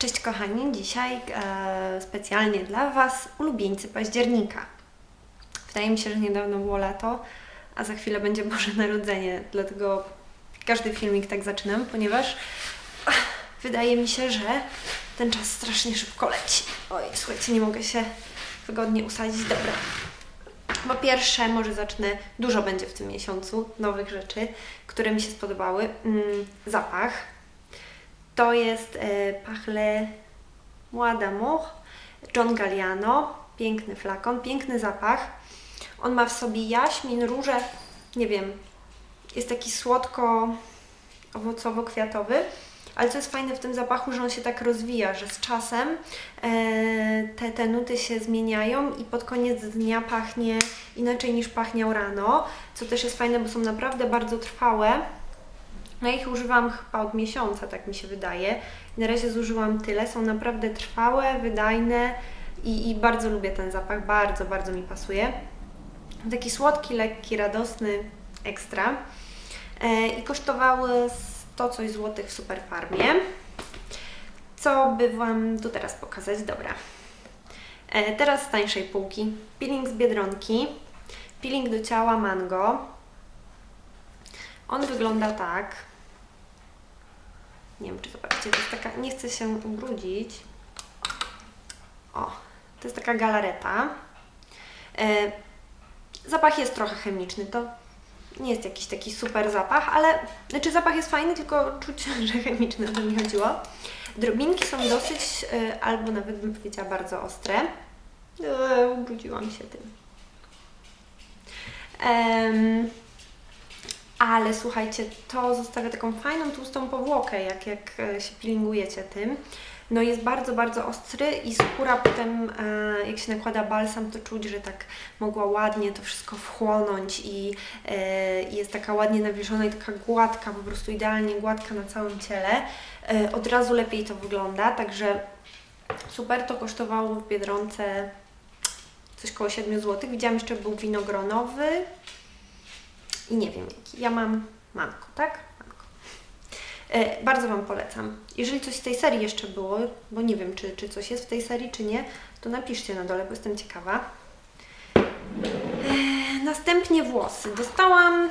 Cześć kochani, dzisiaj e, specjalnie dla Was ulubieńcy października. Wydaje mi się, że niedawno było lato, a za chwilę będzie Boże Narodzenie, dlatego każdy filmik tak zaczynam, ponieważ ach, wydaje mi się, że ten czas strasznie szybko leci. Oj, słuchajcie, nie mogę się wygodnie usadzić. Dobra. Po pierwsze, może zacznę, dużo będzie w tym miesiącu nowych rzeczy, które mi się spodobały. Mm, zapach. To jest e, Pachle Moi d'Amour John Galliano. Piękny flakon, piękny zapach. On ma w sobie jaśmin, róże, nie wiem, jest taki słodko owocowo-kwiatowy. Ale co jest fajne w tym zapachu, że on się tak rozwija, że z czasem e, te, te nuty się zmieniają i pod koniec dnia pachnie inaczej niż pachniał rano, co też jest fajne, bo są naprawdę bardzo trwałe. No ja ich używam chyba od miesiąca, tak mi się wydaje. Na razie zużyłam tyle. Są naprawdę trwałe, wydajne i, i bardzo lubię ten zapach. Bardzo, bardzo mi pasuje. Taki słodki, lekki, radosny, ekstra. E, I kosztowały 100 coś złotych w Superfarmie. Co by Wam tu teraz pokazać? Dobra. E, teraz z tańszej półki. Peeling z Biedronki. Peeling do ciała Mango. On wygląda tak. Nie wiem, czy zobaczycie, to jest taka, nie chcę się ubrudzić. O, to jest taka galareta. E, zapach jest trochę chemiczny, to nie jest jakiś taki super zapach, ale, znaczy zapach jest fajny, tylko czuć, że chemiczny, o to mi chodziło. Drobinki są dosyć, e, albo nawet bym powiedziała bardzo ostre. E, ubrudziłam się tym. Em, ale słuchajcie, to zostawia taką fajną, tłustą powłokę, jak, jak e, się peelingujecie tym. No jest bardzo, bardzo ostry i skóra potem, e, jak się nakłada balsam, to czuć, że tak mogła ładnie to wszystko wchłonąć i e, i jest taka ładnie nawilżona i taka gładka, po prostu idealnie gładka na całym ciele. Od razu lepiej to wygląda, także super to kosztowało w Biedronce coś koło 7 zł. Widziałam jeszcze był winogronowy, i nie wiem jaki. Ja mam manko, tak? Manko. E, bardzo Wam polecam. Jeżeli coś z tej serii jeszcze było, bo nie wiem, czy, czy coś jest w tej serii, czy nie, to napiszcie na dole, bo jestem ciekawa. E, następnie włosy. Dostałam e,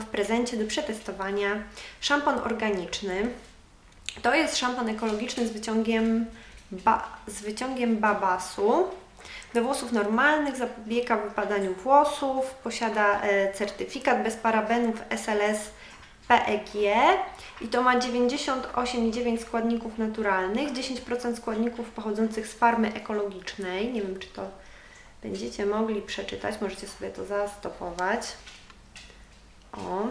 w prezencie do przetestowania szampon organiczny. To jest szampon ekologiczny z wyciągiem, ba, z wyciągiem babasu. Do włosów normalnych zapobiega wypadaniu włosów, posiada e, certyfikat bez parabenów SLS PEG i to ma 98,9 składników naturalnych, 10% składników pochodzących z farmy ekologicznej. Nie wiem, czy to będziecie mogli przeczytać, możecie sobie to zastopować. O,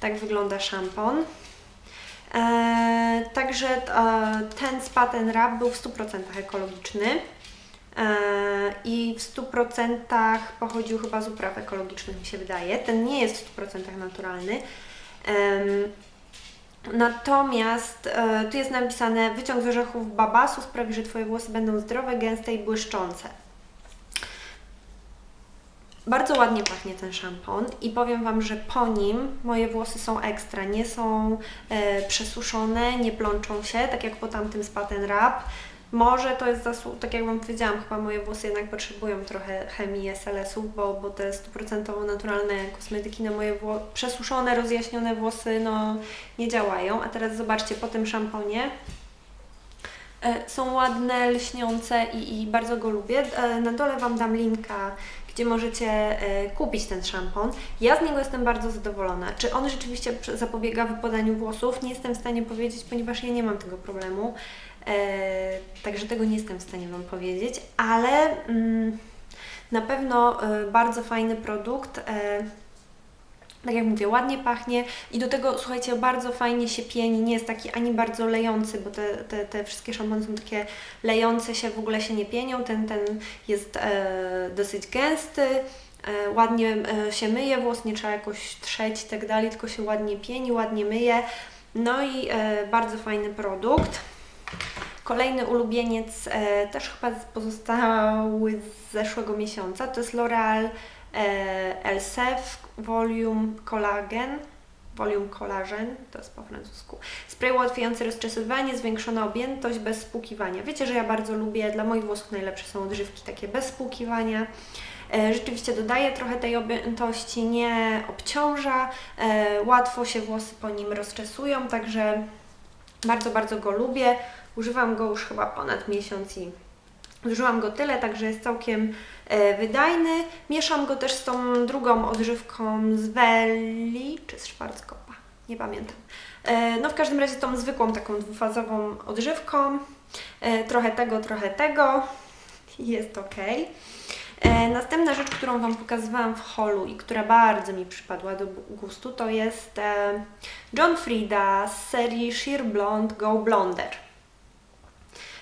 tak wygląda szampon. Eee, także e, ten spa, ten rab był w 100% ekologiczny. Eee, i w 100% pochodził chyba z upraw ekologicznych, mi się wydaje. Ten nie jest w 100% naturalny. Natomiast e, tu jest napisane wyciąg z orzechów babasu sprawi, że Twoje włosy będą zdrowe, gęste i błyszczące. Bardzo ładnie pachnie ten szampon i powiem Wam, że po nim moje włosy są ekstra, nie są e, przesuszone, nie plączą się, tak jak po tamtym Spaten Wrap. Może to jest zasługa, tak jak Wam powiedziałam, chyba moje włosy jednak potrzebują trochę chemii SLS-ów, bo, bo te stuprocentowo naturalne kosmetyki na moje przesuszone, rozjaśnione włosy no, nie działają. A teraz zobaczcie, po tym szamponie e, są ładne, lśniące i, i bardzo go lubię. E, Na dole Wam dam linka, gdzie możecie e, kupić ten szampon. Ja z niego jestem bardzo zadowolona. Czy on rzeczywiście zapobiega wypadaniu włosów? Nie jestem w stanie powiedzieć, ponieważ ja nie mam tego problemu. E, także tego nie jestem w stanie Wam powiedzieć, ale mm, na pewno e, bardzo fajny produkt. Tak jak mówię, ładnie pachnie i do tego, słuchajcie, bardzo fajnie się pieni, nie jest taki ani bardzo lejący, bo te, te, te wszystkie szampony są takie lejące się, w ogóle się nie pienią, ten, ten jest e, dosyć gęsty, e, ładnie e, się myje włos, nie trzeba jakoś trzeć i tak dalej, tylko się ładnie pieni, ładnie myje, no i e, bardzo fajny produkt. Kolejny ulubieniec, e, też chyba pozostały z zeszłego miesiąca, to jest L'Oreal Elsef Volume Collagen. Volume Collagen, to jest po francusku. Spray ułatwiający rozczesywanie, zwiększona objętość bez spłukiwania. Wiecie, że ja bardzo lubię, dla moich włosów najlepsze są odżywki takie bez spłukiwania. E, rzeczywiście dodaje trochę tej objętości, nie obciąża, e, łatwo się włosy po nim rozczesują, także bardzo, bardzo go lubię. Używam go już chyba ponad miesiąc i Zużyłam go tyle, także jest całkiem e, wydajny. Mieszam go też z tą drugą odżywką z Welli czy z Schwarzkopa, nie pamiętam. E, no w każdym razie tą zwykłą taką dwufazową odżywką. E, trochę tego, trochę tego. Jest ok. Następna rzecz, którą Wam pokazywałam w holu i która bardzo mi przypadła do gustu, to jest John Frieda z serii Sheer Blonde Go Blonder.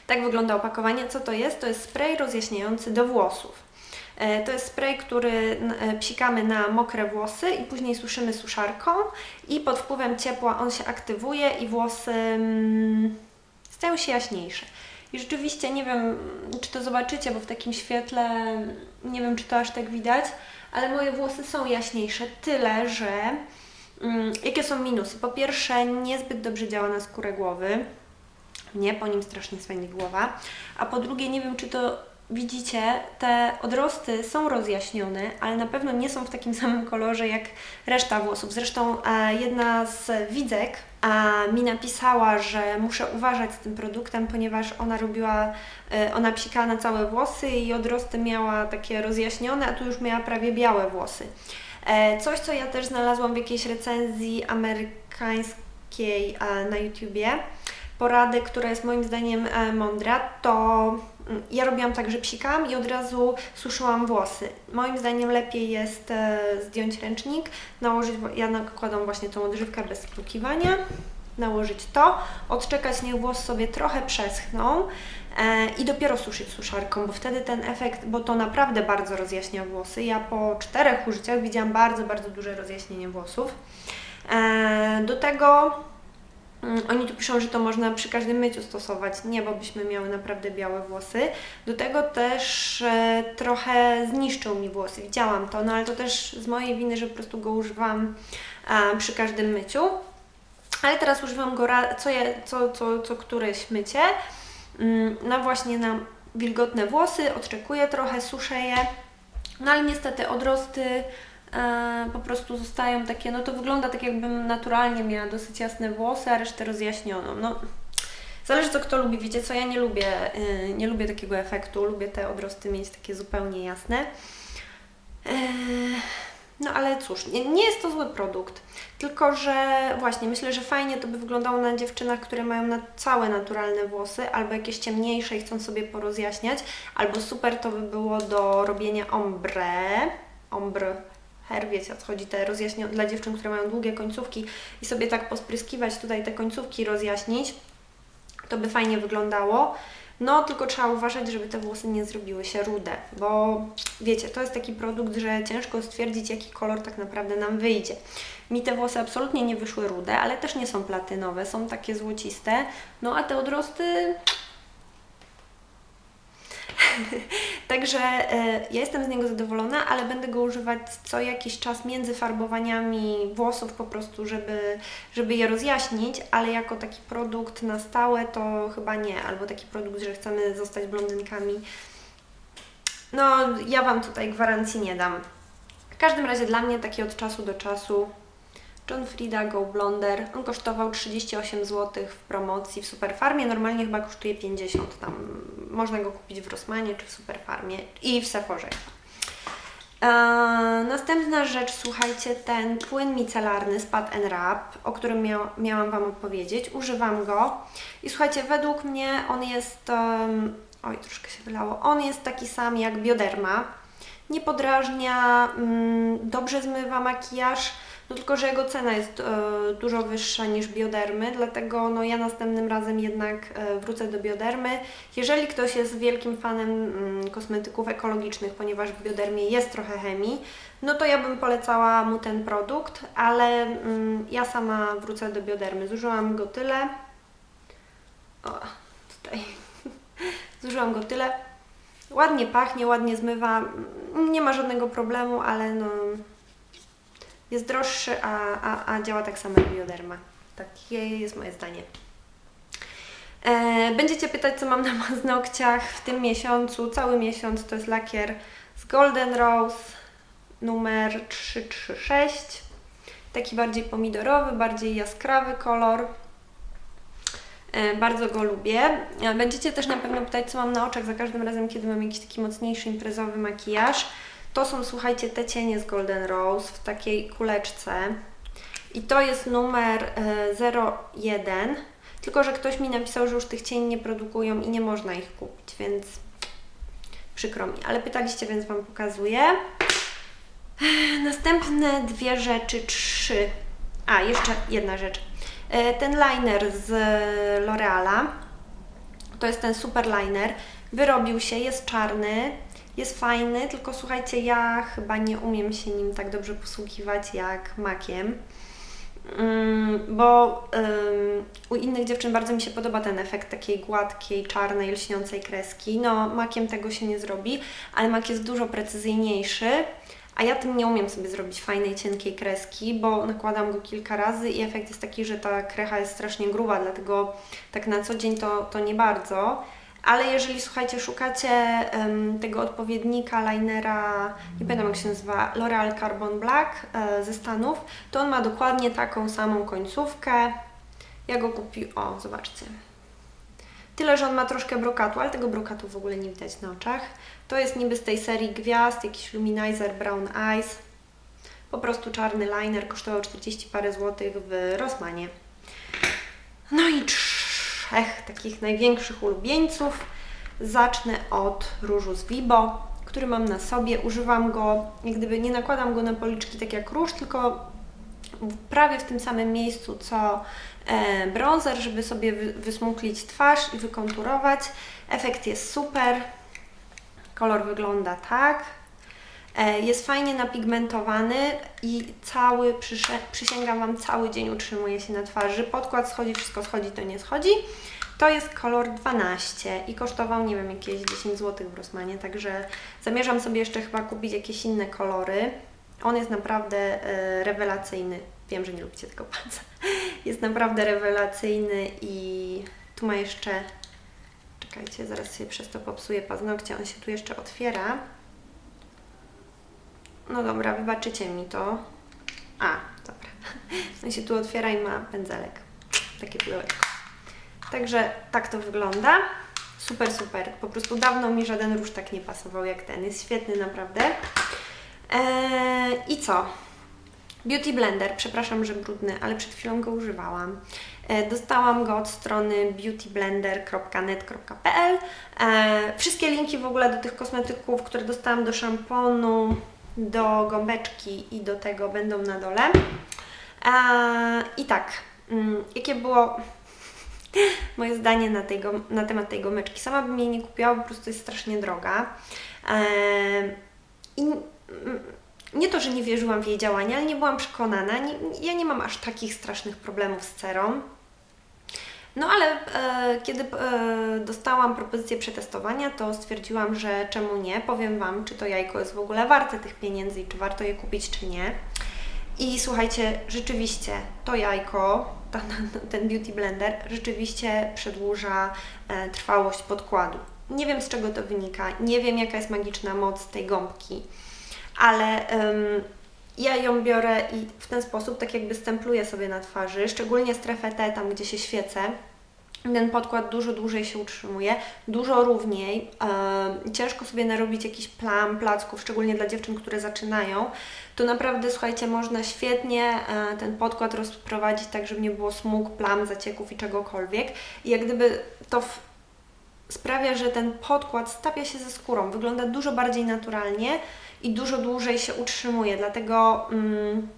Tak wygląda opakowanie. Co to jest? To jest spray rozjaśniający do włosów. E, to jest spray, który e, psikamy na mokre włosy i później suszymy suszarką i pod wpływem ciepła on się aktywuje i włosy mm, stają się jaśniejsze. I rzeczywiście nie wiem, czy to zobaczycie, bo w takim świetle nie wiem, czy to aż tak widać, ale moje włosy są jaśniejsze, tyle że mm, jakie są minusy? Po pierwsze, niezbyt dobrze działa na skórę głowy. Nie, po nim strasznie swędzi głowa. A po drugie, nie wiem, czy to widzicie, te odrosty są rozjaśnione, ale na pewno nie są w takim samym kolorze jak reszta włosów. Zresztą e, jedna z widzek e, mi napisała, że muszę uważać z tym produktem, ponieważ ona robiła, e, ona psikała na całe włosy i odrosty miała takie rozjaśnione, a tu już miała prawie białe włosy. Coś, co ja też znalazłam w jakiejś recenzji amerykańskiej na YouTubie, porady, która jest moim zdaniem e, mądra, to mm, ja robiłam tak, że psikałam i od razu suszyłam włosy. Moim zdaniem lepiej jest e, zdjąć ręcznik, nałożyć, ja nakładam właśnie tą odżywkę bez spłukiwania, nałożyć to, odczekać niech włos sobie trochę przeschną e, i dopiero suszyć suszarką, bo wtedy ten efekt, bo to naprawdę bardzo rozjaśnia włosy. Ja po czterech użyciach widziałam bardzo, bardzo duże rozjaśnienie włosów. do tego oni tu piszą, że to można przy każdym myciu stosować. Nie, bo byśmy miały naprawdę białe włosy. Do tego też e, trochę zniszczył mi włosy. Widziałam to, no ale to też z mojej winy, że po prostu go używam e, przy każdym myciu. Ale teraz używam go co, je, co, co, co któreś mycie. Mm, na właśnie na wilgotne włosy, odczekuję trochę, suszę je. No ale niestety odrosty po prostu zostają takie, no to wygląda tak jakbym naturalnie miała dosyć jasne włosy, a resztę rozjaśnioną. No, zależy co kto lubi, wiecie co, ja nie lubię, e, nie lubię takiego efektu, lubię te odrosty mieć takie zupełnie jasne. E, no ale cóż, nie, nie jest to zły produkt, tylko że właśnie myślę, że fajnie to by wyglądało na dziewczynach, które mają na całe naturalne włosy, albo jakieś ciemniejsze i chcą sobie porozjaśniać, albo super to by było do robienia ombre, ombre hair, wiecie co chodzi, te rozjaśnione dla dziewczyn, które mają długie końcówki i sobie tak pospryskiwać tutaj te końcówki rozjaśnić, to by fajnie wyglądało. No, tylko trzeba uważać, żeby te włosy nie zrobiły się rude, bo wiecie, to jest taki produkt, że ciężko stwierdzić, jaki kolor tak naprawdę nam wyjdzie. Mi te włosy absolutnie nie wyszły rude, ale też nie są platynowe, są takie złociste, no a te odrosty Także e, ja jestem z niego zadowolona, ale będę go używać co jakiś czas między farbowaniami włosów po prostu, żeby, żeby je rozjaśnić, ale jako taki produkt na stałe to chyba nie, albo taki produkt, że chcemy zostać blondynkami. No, ja Wam tutaj gwarancji nie dam. W każdym razie dla mnie taki od czasu do czasu John Frieda Go Blonder. On kosztował 38 zł w promocji w Superfarmie. Normalnie chyba kosztuje 50. Tam można go kupić w Rossmanie czy w Superfarmie i w Sephorze. Eee, następna rzecz, słuchajcie, ten płyn micelarny Spad Wrap, o którym miał, miałam Wam opowiedzieć. Używam go i słuchajcie, według mnie on jest, um, oj troszkę się wylało, on jest taki sam jak Bioderma. Nie podrażnia, um, dobrze zmywa makijaż, no tylko, że jego cena jest e, dużo wyższa niż biodermy, dlatego no, ja następnym razem jednak e, wrócę do biodermy. Jeżeli ktoś jest wielkim fanem mm, kosmetyków ekologicznych, ponieważ w biodermie jest trochę chemii, no to ja bym polecała mu ten produkt, ale mm, ja sama wrócę do biodermy. Zużyłam go tyle. O, tutaj. Zużyłam go tyle. Ładnie pachnie, ładnie zmywa. Nie ma żadnego problemu, ale no jest droższy, a, a, a działa tak samo jak Bioderma. Takie jest moje zdanie. E, będziecie pytać, co mam na paznokciach w tym miesiącu. Cały miesiąc to jest lakier z Golden Rose numer 336. Taki bardziej pomidorowy, bardziej jaskrawy kolor. E, Bardzo go lubię. E, Będziecie też na pewno pytać, co mam na oczach za każdym razem, kiedy mam jakiś taki mocniejszy imprezowy makijaż. To są, słuchajcie, te cienie z Golden Rose w takiej kuleczce. I to jest numer e, 01. Tylko, że ktoś mi napisał, że już tych cieni nie produkują i nie można ich kupić, więc przykro mi. Ale pytaliście, więc Wam pokazuję. Ech, Następne dwie rzeczy, trzy. A, jeszcze jedna rzecz. E, Ten liner z L'Oreala, to jest ten super liner, wyrobił się, jest czarny, jest fajny, tylko słuchajcie, ja chyba nie umiem się nim tak dobrze posługiwać jak makiem. Mm, bo u innych dziewczyn bardzo mi się podoba ten efekt takiej gładkiej, czarnej, lśniącej kreski. No, makiem tego się nie zrobi, ale mak jest dużo precyzyjniejszy, a ja tym nie umiem sobie zrobić fajnej, cienkiej kreski, bo nakładam go kilka razy i efekt jest taki, że ta krecha jest strasznie gruba, dlatego tak na co dzień to, to nie bardzo. Ale jeżeli, słuchajcie, szukacie em, tego odpowiednika linera, nie pamiętam jak się nazywa, L'Oreal Carbon Black e, ze Stanów, to on ma dokładnie taką samą końcówkę. Ja go kupiłam, o zobaczcie. Tyle, że on ma troszkę brokatu, ale tego brokatu w ogóle nie widać na oczach. To jest niby z tej serii gwiazd, jakiś luminizer Brown Eyes. Po prostu czarny liner, kosztował 40 parę złotych w Rossmanie. No i trzech takich największych ulubieńców. Zacznę od różu z Vibo, który mam na sobie. Używam go, jak gdyby nie nakładam go na policzki tak jak róż, tylko prawie w tym samym miejscu co e, bronzer, żeby sobie wy, wysmuklić twarz i wykonturować. Efekt jest super. Kolor wygląda tak. E, Jest fajnie napigmentowany i cały, przysięgam Wam, cały dzień utrzymuje się na twarzy. Podkład schodzi, wszystko schodzi, to nie schodzi. To jest kolor 12 i kosztował, nie wiem, jakieś 10 zł w Rossmanie, także zamierzam sobie jeszcze chyba kupić jakieś inne kolory. On jest naprawdę e, rewelacyjny. Wiem, że nie lubicie tego palca. Jest naprawdę rewelacyjny i tu ma jeszcze... Czekajcie, zaraz sobie przez to popsuję paznokcie. On się tu jeszcze otwiera. No dobra, wybaczycie mi to. A, dobra. On się tu otwiera i ma pędzelek. Takie pudełeczko. Także tak to wygląda. Super, super. Po prostu dawno mi żaden róż tak nie pasował jak ten. Jest świetny naprawdę. Eee, I co? Beauty Blender, przepraszam, że brudny, ale przed chwilą go używałam. E, Dostałam go od strony beautyblender.net.pl. E, Wszystkie linki w ogóle do tych kosmetyków, które dostałam do szamponu, do gąbeczki i do tego będą na dole. E, I tak, mm, jakie było moje zdanie na, tej na temat tej gąbeczki? Sama bym jej nie kupiła, po prostu jest strasznie droga. E, I mm, nie to, że nie wierzyłam w jej działanie, ale nie byłam przekonana. Nie, ja nie mam aż takich strasznych problemów z cerą. No ale e, kiedy e, dostałam propozycję przetestowania, to stwierdziłam, że czemu nie. Powiem Wam, czy to jajko jest w ogóle warte tych pieniędzy i czy warto je kupić, czy nie. I słuchajcie, rzeczywiście to jajko, ten beauty blender, rzeczywiście przedłuża e, trwałość podkładu. Nie wiem z czego to wynika, nie wiem jaka jest magiczna moc tej gąbki, ale em, ja ją biorę i w ten sposób tak jakby stempluję sobie na twarzy, szczególnie strefę T, tam gdzie się świecę. Ten podkład dużo dłużej się utrzymuje, dużo równiej. ciężko sobie narobić jakiś plam, placków, szczególnie dla dziewczyn, które zaczynają. Tu naprawdę, słuchajcie, można świetnie e, ten podkład rozprowadzić tak, żeby nie było smug, plam, zacieków i czegokolwiek. I jak gdyby to w, sprawia, że ten podkład stapia się ze skórą, wygląda dużo bardziej naturalnie i dużo dłużej się utrzymuje, dlatego mm,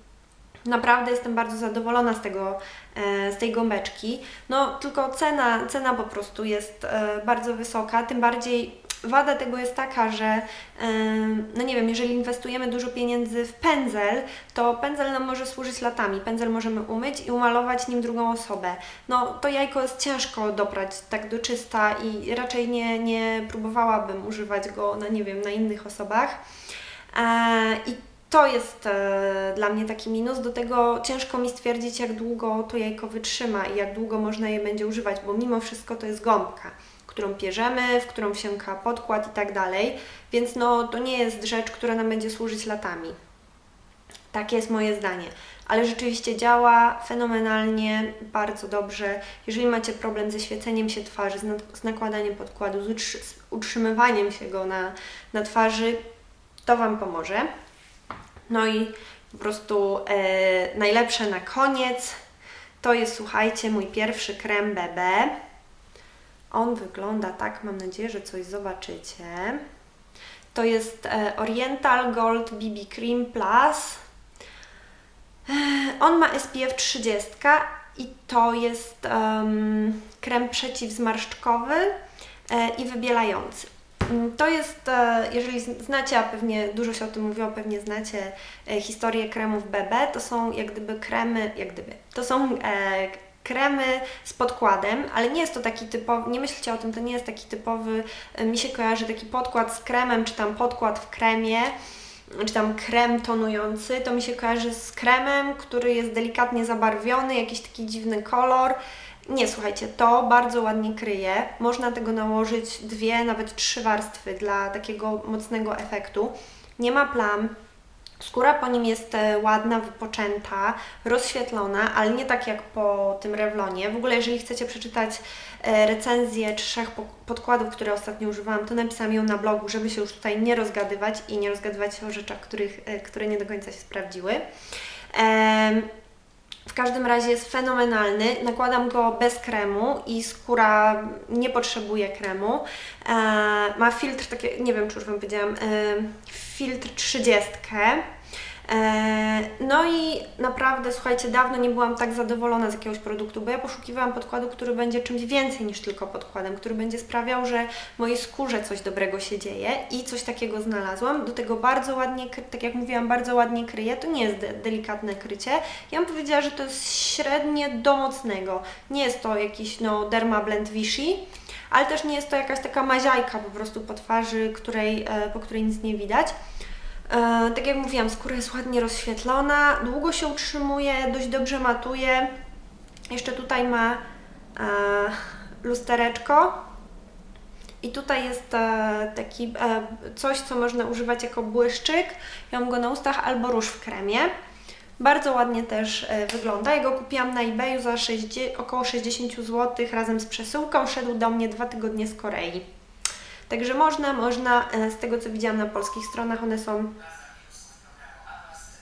naprawdę jestem bardzo zadowolona z, tego, e, z tej gąbeczki. No tylko cena, cena po prostu jest e, bardzo wysoka, tym bardziej wada tego jest taka, że e, no nie wiem, jeżeli inwestujemy dużo pieniędzy w pędzel, to pędzel nam może służyć latami. Pędzel możemy umyć i umalować nim drugą osobę. No to jajko jest ciężko doprać tak do czysta i raczej nie, nie próbowałabym używać go na nie wiem, na innych osobach. E, I to jest e, dla mnie taki minus. Do tego ciężko mi stwierdzić, jak długo to jajko wytrzyma i jak długo można je będzie używać, bo mimo wszystko to jest gąbka, którą pierzemy, w którą wsiąka podkład i tak dalej, więc no to nie jest rzecz, która nam będzie służyć latami. Takie jest moje zdanie. Ale rzeczywiście działa fenomenalnie, bardzo dobrze. Jeżeli macie problem ze świeceniem się twarzy, z, nakładaniem podkładu, z utrzymywaniem się go na, na twarzy, to Wam pomoże. No i po prostu e, najlepsze na koniec to jest, słuchajcie, mój pierwszy krem BB. On wygląda tak, mam nadzieję, że coś zobaczycie. To jest e, Oriental Gold BB Cream Plus. E, On ma SPF 30 i to jest em, krem przeciwzmarszczkowy e, i wybielający. Mm, To jest, e, jeżeli znacie, a pewnie dużo się o tym mówiło, pewnie znacie e, historię kremów BB, to są jak gdyby kremy, jak gdyby, to są e, kremy z podkładem, ale nie jest to taki typowy, nie myślcie o tym, to nie jest taki typowy, mi się kojarzy taki podkład z kremem, czy tam podkład w kremie, czy tam krem tonujący, to mi się kojarzy z kremem, który jest delikatnie zabarwiony, jakiś taki dziwny kolor. Nie, słuchajcie, to bardzo ładnie kryje. Można tego nałożyć dwie, nawet trzy warstwy dla takiego mocnego efektu. Nie ma plam. Skóra po nim jest e, ładna, wypoczęta, rozświetlona, ale nie tak jak po tym Revlonie. W ogóle, jeżeli chcecie przeczytać e, recenzję trzech po- podkładów, które ostatnio używałam, to napisałam ją na blogu, żeby się już tutaj nie rozgadywać i nie rozgadywać się o rzeczach, których, e, które nie do końca się sprawdziły. W każdym razie jest fenomenalny. Nakładam go bez kremu i skóra nie potrzebuje kremu. E, ma filtr, takie, nie wiem czy już Wam powiedziałam, e, filtr 30. E, no i naprawdę, słuchajcie, dawno nie byłam tak zadowolona z jakiegoś produktu, bo ja poszukiwałam podkładu, który będzie czymś więcej niż tylko podkładem, który będzie sprawiał, że mojej skórze coś dobrego się dzieje i coś takiego znalazłam. Do tego bardzo ładnie, tak jak mówiłam, bardzo ładnie kryje. To nie jest de- delikatne krycie. Ja bym powiedziała, że to jest średnie do mocnego. Nie jest to jakiś no, Derma Blend Vichy, ale też nie jest to jakaś taka maziajka po prostu po twarzy, której, e, po której nic nie widać. E, tak jak mówiłam, skóra jest ładnie rozświetlona, długo się utrzymuje, dość dobrze matuje. Jeszcze tutaj ma e, lustereczko. I tutaj jest e, taki e, coś, co można używać jako błyszczyk. Ja mam go na ustach albo róż w kremie. Bardzo ładnie też e, wygląda. Ja go kupiłam na eBayu za 60, około 60 zł razem z przesyłką. Szedł do mnie dwa tygodnie z Korei. Także można, można, e, z tego co widziałam na polskich stronach, one są.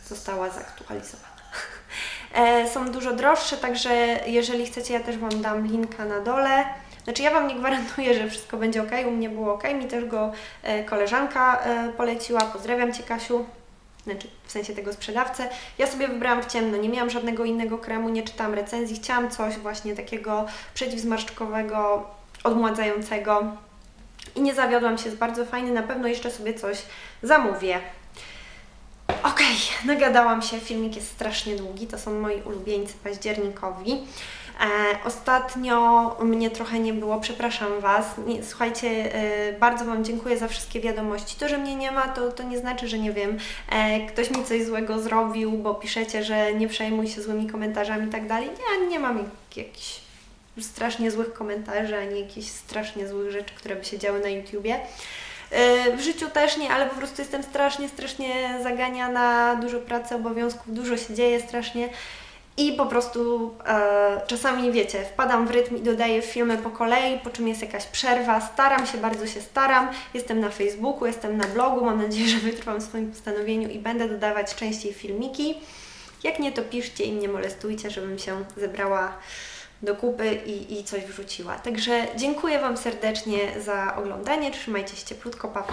Została zaktualizowana. E, Są dużo droższe, także jeżeli chcecie, ja też Wam dam linka na dole. Znaczy, ja Wam nie gwarantuję, że wszystko będzie ok, u mnie było ok, mi też go e, koleżanka poleciła. Pozdrawiam Cię, Kasiu. Znaczy, w sensie tego sprzedawcę. Ja sobie wybrałam w ciemno, nie miałam żadnego innego kremu, nie czytałam recenzji. Chciałam coś właśnie takiego przeciwzmarszczkowego, odmładzającego. I nie zawiodłam się, jest bardzo fajny. Na pewno jeszcze sobie coś zamówię. Okej, nagadałam się. Filmik jest strasznie długi. To są moi ulubieńcy październikowi. E, ostatnio mnie trochę nie było, przepraszam Was. Nie, słuchajcie, e, bardzo Wam dziękuję za wszystkie wiadomości. To, że mnie nie ma, to, to nie znaczy, że nie wiem, e, ktoś mi coś złego zrobił, bo piszecie, że nie przejmuj się złymi komentarzami i tak dalej. Nie, nie mam jak- jakichś strasznie złych komentarzy, ani jakichś strasznie złych rzeczy, które by się działy na YouTubie. Yy, W życiu też nie, ale po prostu jestem strasznie, strasznie zaganiana, dużo pracy, obowiązków, dużo się dzieje strasznie i po prostu e, czasami wiecie, wpadam w rytm i dodaję filmy po kolei, po czym jest jakaś przerwa. Staram się, bardzo się staram. Jestem na Facebooku, jestem na blogu. Mam nadzieję, że wytrwam w swoim postanowieniu i będę dodawać częściej filmiki. Jak nie, to piszcie i mnie molestujcie, żebym się zebrała do kupy i, i coś wrzuciła. Także dziękuję Wam serdecznie za oglądanie. Trzymajcie się cieplutko, pa. pa.